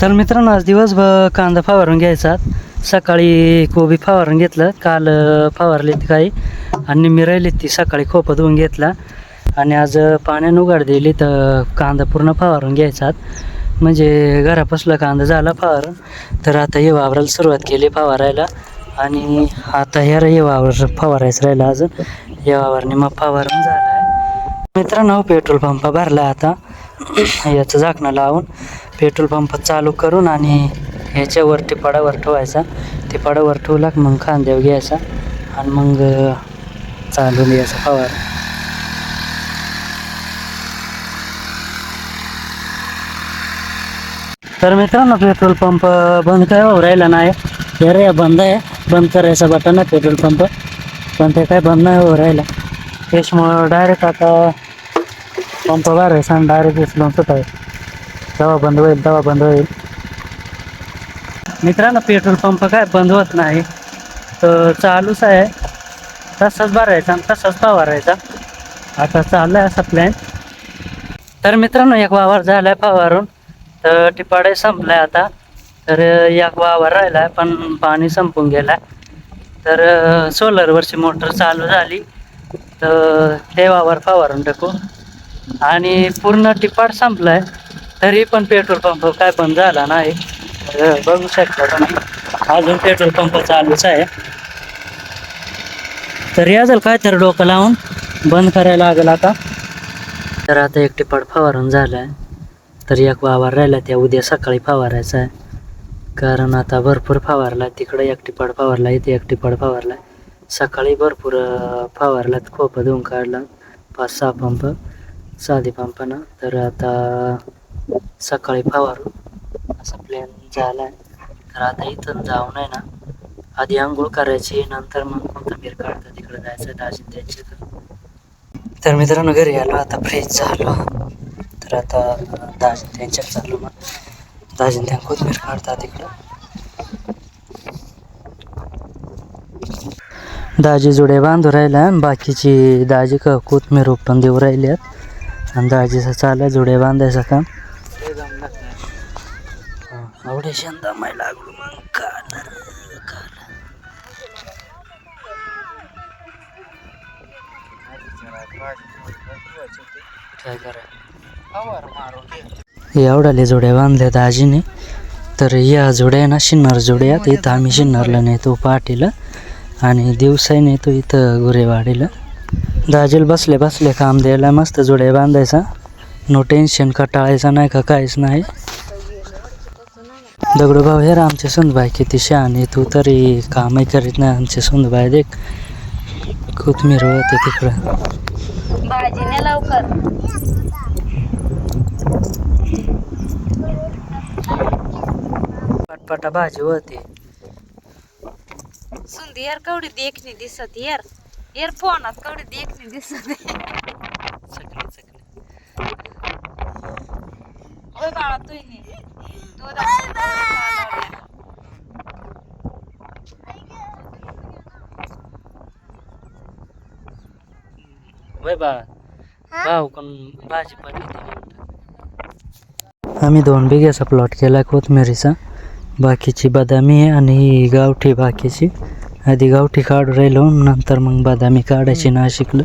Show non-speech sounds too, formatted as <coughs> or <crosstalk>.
तर मित्रांनो आज दिवसभर कांदा फवारून घ्यायचा. सकाळी कोबी फवारून घेतलं. काल अं, फवारली ती काही. आणि निम्मी राहिली ती सकाळी खोपं धुवून घेतला. आणि आज पाण्यानं उघड दिली तर कांदा पूर्ण फवारून घ्यायचा. म्हणजे घरापासला कांदा झाला फवारून. तर आता हे वावराला सुरुवात केली फवारायला. आणि आता हे हे वावर फवारायचं राहिलं अजून. या वावरने मग फवारून झाला आहे मित्रांनो पेट्रोल पंप भरला आता. <coughs> याचं झाकणं लावून पेट्रोल पंप चालू करून आणि ह्याच्यावर टिपाडावर ठेवायचा. टिपाडावर ठेवला मग खांद्यावर घ्यायचा आणि मग चालून चालू फवार तर मित्रांनो पेट्रोल पंप बंद काय हो राहिला नाही. हे रे बंद आहे. बंद करायचा बटन आहे पेट्रोल पंप पण ते काय बंद नाही होऊ राहिला. त्याच्यामुळं डायरेक्ट आता पंप भरायचा आणि डायरेक्ट उचलून आहे दवा बंद होईल दवा बंद होईल. मित्रांनो पेट्रोल पंप काय बंद होत नाही. तर चालूच आहे. तसंच भरायचा आणि तसंच फवारायचा आता चालू आहे असा प्लॅन तर मित्रांनो एक वावर झालाय फवारून तर टिपाडे संपलाय आता. तर एक वावर राहिलाय पण पाणी संपून गेलाय. तर सोलरवरची मोटर चालू झाली. तर ते वावर फवारून टाकू. आणि पूर्ण टिपाट संपलाय. तरी पण पेट्रोल पंप काय बंद झाला नाही. बघू शकता तुम्ही. अजून पेट्रोल पंप चालूच आहे. तर अजून काय तर डोकं लावून बंद करायला लागेल आता. तर आता एक टिपाट फवारून झालं आहे तर एक वावर राहिला त्या उद्या सकाळी फवारायचा आहे. कारण आता भरपूर फवारला. तिकडे एक टिपाड फवारला इथे एक टिपाड फवारला. सकाळी भरपूर फवारला खोपं धुवून काढला. पाच सहा पंप. साधी पंपानं. तर आता सकाळी फवारू. असा प्लॅन झाला आहे तर आता इथून जाऊन आहे ना आधी आंघोळ करायची नंतर मग कोथिंबीर काढता तिकडे जायचं दाजी त्यांच्या तर मित्रांनो घरी आलो आता फ्रेश झालो. तर आता दाजी त्यांच्यात चाललो मग. दाजी त्या कोथिंबीर काढतात तिकडं दाजी जुडे बांधू राहिला बाकीची दाजी क कोथमीर उपटून देऊ राहिली आहेत आणि दाजीचं चाललं जुडे बांधायचं काम. आवडे शंदा माय लागलो मग. काल काय करा एवढाले जोड्या बांधल्या दाजीने तर या जोड्या ना शिन्नर जोड्यात इथं आम्ही शिन्नरला नेतो पाटीला. आणि दिवसाही नेतो इथं गुरेवाडीला. दाजीला बसले बसले काम द्यायला मस्त जोड्या बांधायचा. नो टेन्शन कटाळायचा नाही का काहीच नाही दगडूभाऊ हे आमचे सुंदबाई किती शहाणे तू तरी. कामही करीत नाही आमचे सुंदबाई देख. कोथमीर होते तिकडं. पटपटा भाजी होती सुंदी यार कवडी देखणी दिसत यार. यार फोनात कवडी देखणी दिसत चकली चकली ओय बाळा तू नी तू दाखव. वय बा भाऊ कोण भाजी पण आम्ही दोन बिघ्याचा प्लॉट केला कोथमिरीचा बाकीची बदामी आणि गावठी बाकीची आधी गावठी काढू राहिलो नंतर मग बदामी काढायची ना शिकलं